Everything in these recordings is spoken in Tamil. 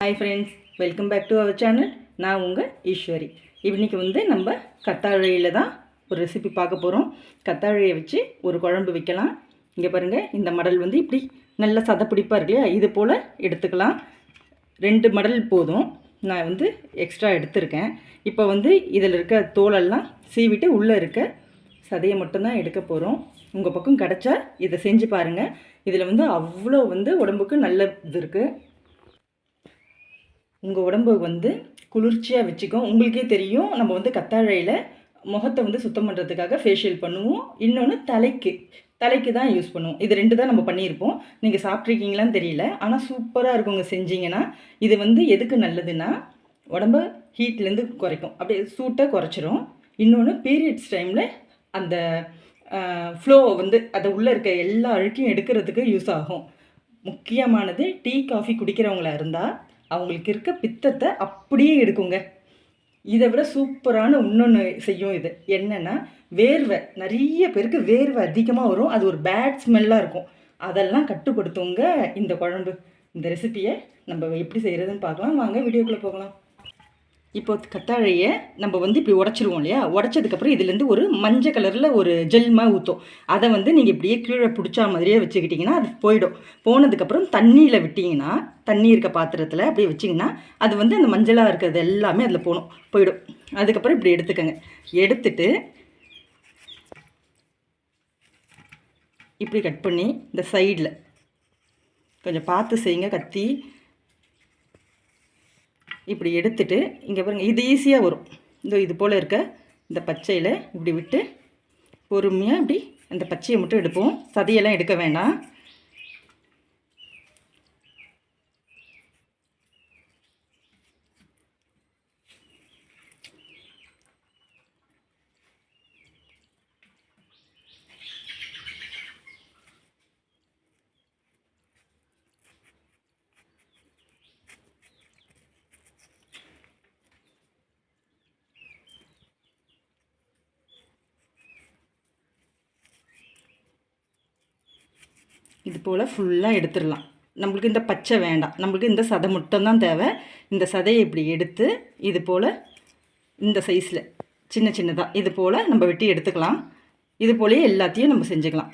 Hi friends welcome back to our channel நான் உங்கள் ஈஸ்வரி. இன்றைக்கி வந்து நம்ம கத்தாழையில் தான் ஒரு ரெசிபி பார்க்க போகிறோம் கத்தாழையை வச்சு ஒரு குழம்பு வைக்கலாம். இங்கே பாருங்கள் இந்த மடல் வந்து இப்படி நல்ல சதப்பிடிப்பாக இருக்கு இல்லையா? இது போல் எடுத்துக்கலாம். ரெண்டு மடல் போதும். நான் வந்து எக்ஸ்ட்ரா எடுத்திருக்கேன். இப்போ வந்து இதில் இருக்க தோலெல்லாம் சீவிட்டு உள்ளே இருக்க சதையை மட்டும்தான் எடுக்க போகிறோம் உங்கள் பக்கம் கிடச்சா இதை செஞ்சு பாருங்கள் இதில் வந்து அவ்வளோ வந்து உடம்புக்கு நல்ல இது இருக்குது உங்கள் உடம்பு வந்து குளிர்ச்சியாக வச்சுக்கும். உங்களுக்கே தெரியும் நம்ம வந்து கத்தாழையில் முகத்தை வந்து சுத்தம் பண்ணுறதுக்காக ஃபேஷியல் பண்ணுவோம். இன்னொன்று தலைக்கு. தலைக்கு தான் யூஸ் பண்ணுவோம். இது ரெண்டு தான் நம்ம பண்ணியிருப்போம். நீங்கள் சாப்பிட்ருக்கீங்களான்னு தெரியல. ஆனால் சூப்பராக இருக்குங்க செஞ்சீங்கன்னா. இது வந்து எதுக்கு நல்லதுன்னா உடம்ப ஹீட்லேருந்து குறைக்கும். அப்படியே சூட்டை குறைச்சிரும். இன்னொன்று பீரியட்ஸ் டைமில் அந்த ஃப்ளோ வந்து அதை உள்ளே இருக்க எல்லா அழுக்கையும் எடுக்கிறதுக்கு யூஸ் ஆகும். முக்கியமானது டீ காஃபி குடிக்கிறவங்களா இருந்தால் அவங்களுக்கு இருக்க பித்தத்தை அப்படியே எடுக்குங்க. இதை விட சூப்பரான இன்னொன்று செய்யும் இது. என்னென்னா வேர்வை. நிறைய பேருக்கு வேர்வை அதிகமாக வரும். அது ஒரு பேட் ஸ்மெல்லாக இருக்கும். அதெல்லாம் கட்டுப்படுத்துங்க இந்த குழம்பு. இந்த ரெசிபியை நம்ம எப்படி செய்கிறதுன்னு பார்க்கலாம். வாங்க வீடியோக்குள்ளே போகலாம். இப்போ கத்தாழையை நம்ம வந்து இப்படி உடச்சிருவோம் இல்லையா? உடச்சதுக்கப்புறம் இதுலேருந்து ஒரு மஞ்சள் கலரில் ஒரு ஜெல்மா ஊற்றும் அதை வந்து நீங்கள் இப்படியே கீழே பிடிச்சா மாதிரியே வச்சுக்கிட்டிங்கன்னா அது போயிடும். போனதுக்கப்புறம் தண்ணியில் விட்டிங்கன்னா தண்ணி இருக்க பாத்திரத்தில் அப்படியே வச்சிங்கன்னா அது வந்து அந்த மஞ்சளாக இருக்கிறது எல்லாமே அதில் போகணும் போயிடும். அதுக்கப்புறம் இப்படி எடுத்துக்கோங்க. எடுத்துட்டு இப்படி கட் பண்ணி இந்த சைடில் கொஞ்சம் பார்த்து செய்யுங்க. கத்தி இப்படி எடுத்துட்டு இங்கே பாருங்கள் இது ஈஸியாக வரும். இந்த இது போல் இருக்க இந்த பச்சையில் இப்படி விட்டு பொறுமையாக இப்படி அந்த பச்சையை மட்டும் எடுப்போம். சதையெல்லாம் எடுக்க வேண்டாம். இது போல் ஃபுல்லாக எடுத்துடலாம். நம்மளுக்கு இந்த பச்சை வேண்டாம். நம்மளுக்கு இந்த சதை மட்டும்தான் தேவை. இந்த சதையை இப்படி எடுத்து இது போல் இந்த சைஸில் சின்ன சின்னதாக இது போல் நம்ம வெட்டி எடுத்துக்கலாம். இது போலேயே எல்லாத்தையும் நம்ம செஞ்சுக்கலாம்.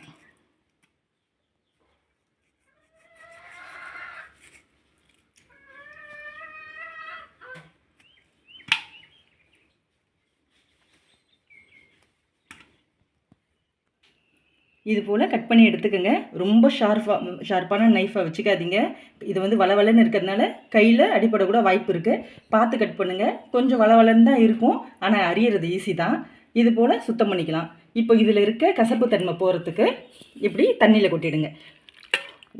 இது போல் கட் பண்ணி எடுத்துக்கோங்க. ரொம்ப ஷார்ப்பாக ஷார்ப்பான நைஃபாக வச்சுக்காதீங்க. இது வந்து வளவலன்னு இருக்கிறதுனால கையில் அடிப்படக்கூட வாய்ப்பு இருக்குது பார்த்து கட் பண்ணுங்கள் கொஞ்சம் வளவலன்னு தான் இருக்கும். ஆனால் அறியறது ஈஸி தான். இது போல் சுத்தம் பண்ணிக்கலாம். இப்போ இதில் இருக்க கசப்பு தன்மை போகிறதுக்கு இப்படி தண்ணியில் கொட்டிடுங்க.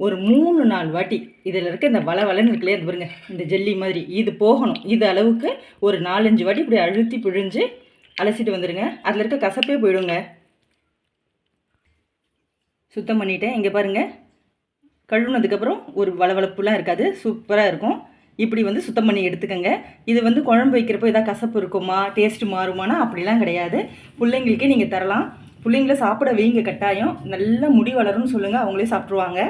ஒரு மூணு நாலு வாட்டி இதில் இருக்க இந்த வளவலன்னு இருக்குல்லையே அது பாருங்க. இந்த ஜெல்லி மாதிரி. இது போகணும். இது அளவுக்கு ஒரு நாலஞ்சு வாட்டி இப்படி அழுத்தி பிழிஞ்சு அலசிட்டு வந்துடுங்க அதில் இருக்க கசப்பே போயிடுங்க. சுத்தம் பண்ணிட்டேன். இங்கே பாருங்கள் கழுவுனதுக்கப்புறம் ஒரு வளவளப்புலாம் இருக்காது. சூப்பராக இருக்கும். இப்படி வந்து சுத்தம் பண்ணி எடுத்துக்கோங்க. இது வந்து குழம்பு வைக்கிறப்போ எதாவது கசப்பு இருக்குமா? டேஸ்ட்டு மாறுமானா? அப்படிலாம் கிடையாது. பிள்ளைங்களுக்கே நீங்கள் தரலாம். பிள்ளைங்கள சாப்பிட வைங்க கட்டாயம். நல்ல முடி வளரும்னு சொல்லுங்கள் அவங்களே சாப்பிட்ருவாங்க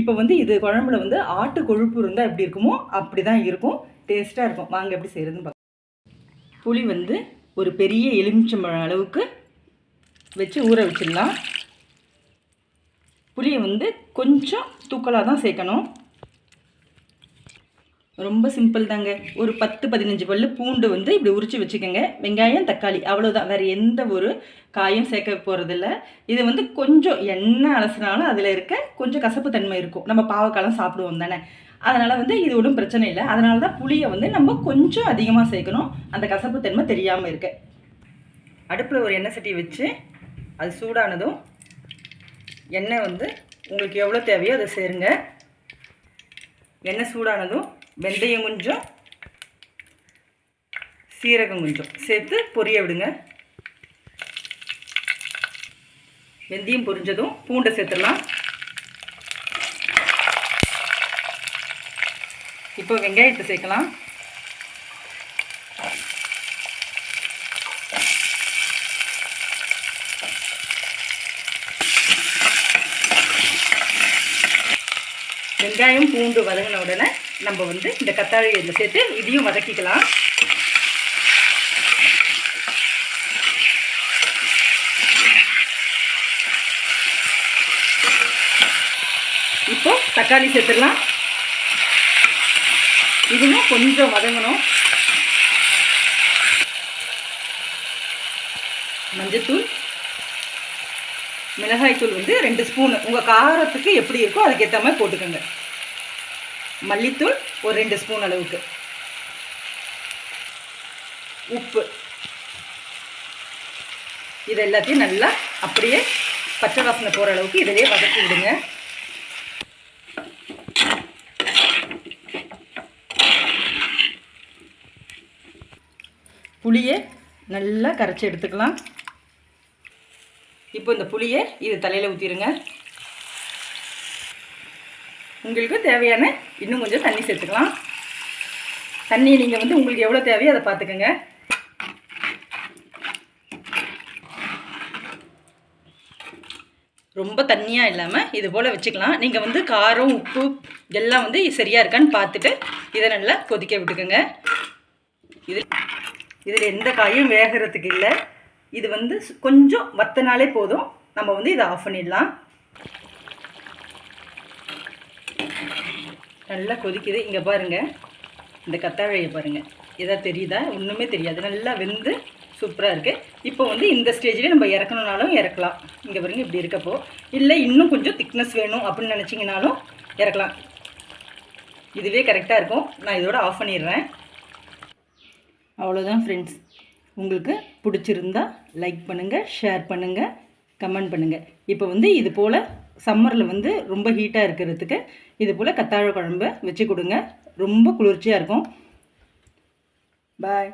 இப்போ வந்து இது குழம்புல வந்து ஆட்டு கொழுப்பு இருந்தால் எப்படி இருக்குமோ அப்படி தான் இருக்கும். டேஸ்ட்டாக இருக்கும். வாங்க எப்படி செய்கிறதுன்னு பார்க்க புளி வந்து ஒரு பெரிய எலுமிச்சம்பழம் அளவுக்கு வச்சு ஊற வச்சிடலாம். புளியை வந்து கொஞ்சம் தூக்கலாக தான் சேர்க்கணும். ரொம்ப சிம்பிள் தாங்க. ஒரு பத்து பதினஞ்சு பல்லு பூண்டு வந்து இப்படி உரித்து வச்சுக்கோங்க. வெங்காயம் தக்காளி அவ்வளோதான் வேறு எந்த ஒரு காயும் சேர்க்க போகிறதில்ல இது வந்து கொஞ்சம் எண்ணெய் அலசினாலும் அதில் இருக்க கொஞ்சம் கசப்பு தன்மை இருக்கும். நம்ம பாவக்காலம் சாப்பிடுவோம் தானே. அதனால் வந்து இது ஒன்றும் பிரச்சனை இல்லை. அதனால தான் புளியை வந்து நம்ம கொஞ்சம் அதிகமாக சேர்க்கணும். அந்த கசப்பு தன்மை தெரியாமல் இருக்க. அடுப்பில் ஒரு எண்ணெய் சட்டி வச்சு அது சூடானதும் எண்ணெய் வந்து உங்களுக்கு எவ்வளோ தேவையோ அதை சேருங்க. எண்ணெய் சூடானதும் வெந்தயம் கொஞ்சம் சீரகம் கொஞ்சம் சேர்த்து பொரிய விடுங்க. வெந்தயம் பொரிஞ்சதும் பூண்டை சேர்த்துடலாம். இப்போ வெங்காயத்தை சேர்க்கலாம். வெங்காயம் பூண்டு வதங்கின உடனே நம்ம வந்து இந்த கத்தாழை இதில் சேர்த்து இதையும் வதக்கிக்கலாம். இப்போ தக்காளி சேர்த்துடலாம். இதுவும் கொஞ்சம் வதங்கணும். மஞ்சத்தூள் மிளகாய்த்தூள் வந்து ரெண்டு ஸ்பூனு. உங்கள் காரத்துக்கு எப்படி இருக்கோ அதுக்கேற்ற மாதிரி போட்டுக்கோங்க. மல்லித்தூள் ஒரு ரெண்டு ஸ்பூன் அளவுக்கு. உப்பு. இது எல்லாத்தையும் நல்லா அப்படியே பச்சை வாசனை போகிற அளவுக்கு இதிலே வதக்கி விடுங்க. புளியை நல்லா கரைச்சி எடுத்துக்கலாம். இப்போ இந்த புளியை இது தலையில் ஊற்றிடுங்க உங்களுக்கு தேவையான இன்னும் கொஞ்சம் தண்ணி சேர்த்துக்கலாம். தண்ணி நீங்கள் வந்து உங்களுக்கு எவ்வளோ தேவையோ அதை பார்த்துக்கோங்க. ரொம்ப தண்ணியாக இல்லாமல் இது போல் வச்சுக்கலாம். நீங்கள் வந்து காரம் உப்பு எல்லாம் வந்து சரியாக இருக்கான்னு பார்த்துட்டு இதை நல்லா கொதிக்க விட்டுக்கோங்க. இது இதில் எந்த காயும் வேகிறதுக்கு இல்லை. இது வந்து கொஞ்சம் வத்தினாலே போதும். நம்ம வந்து இதை ஆஃப் பண்ணிடலாம். நல்லா கொதிக்குது. இங்கே பாருங்கள் இந்த கத்தாழையை பாருங்கள் எதாவது தெரியுதா? ஒன்றுமே தெரியாது. நல்லா வெந்து சூப்பராக இருக்குது இப்போ வந்து இந்த ஸ்டேஜ்லேயே நம்ம இறக்கணுனாலும் இறக்கலாம். இங்கே பாருங்க இப்படி இருக்கப்போ. இல்லை இன்னும் கொஞ்சம் திக்னஸ் வேணும் அப்படின்னு நினச்சிங்கனாலும் இறக்கலாம். இதுவே கரெக்டாக இருக்கும். நான் இதோட ஆஃப் பண்ணிடுறேன். அவ்வளோதான் ஃப்ரெண்ட்ஸ் உங்களுக்கு பிடிச்சிருந்தா லைக் பண்ணுங்கள் ஷேர் பண்ணுங்கள் கமெண்ட் பண்ணுங்கள் இப்போ வந்து இது போல் சம்மரில் வந்து ரொம்ப ஹீட்டாக இருக்கிறதுக்கு இது போல் கத்தாழை குழம்பு வச்சு கொடுங்க. ரொம்ப குளிர்ச்சியாக இருக்கும். பாய்